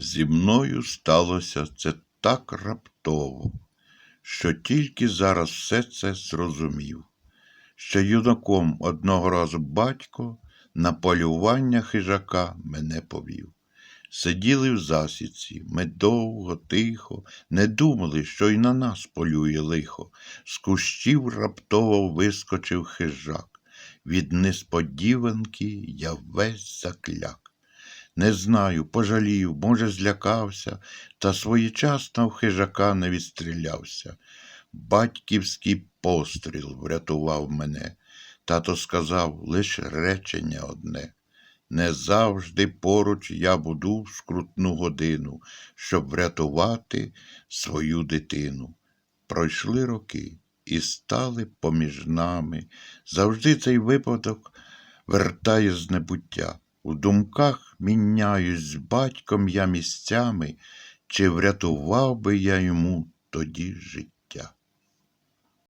Зі мною сталося це так раптово, що тільки зараз все це зрозумів. Ще юнаком одного разу батько на полювання хижака мене повів. Сиділи в засідці, ми довго, тихо, не думали, що й на нас полює лихо. З кущів раптово вискочив хижак. Від несподіванки я весь закляк. Не знаю, пожалів, може, злякався, та своєчасно в хижака не відстрілявся. Батьківський постріл врятував мене. Тато сказав лише речення одне. Не завжди поруч я буду в скрутну годину, щоб врятувати свою дитину. Пройшли роки і стали поміж нами. Завжди цей випадок вертає з небуття. У думках міняюсь батьком я місцями, чи врятував би я йому тоді життя.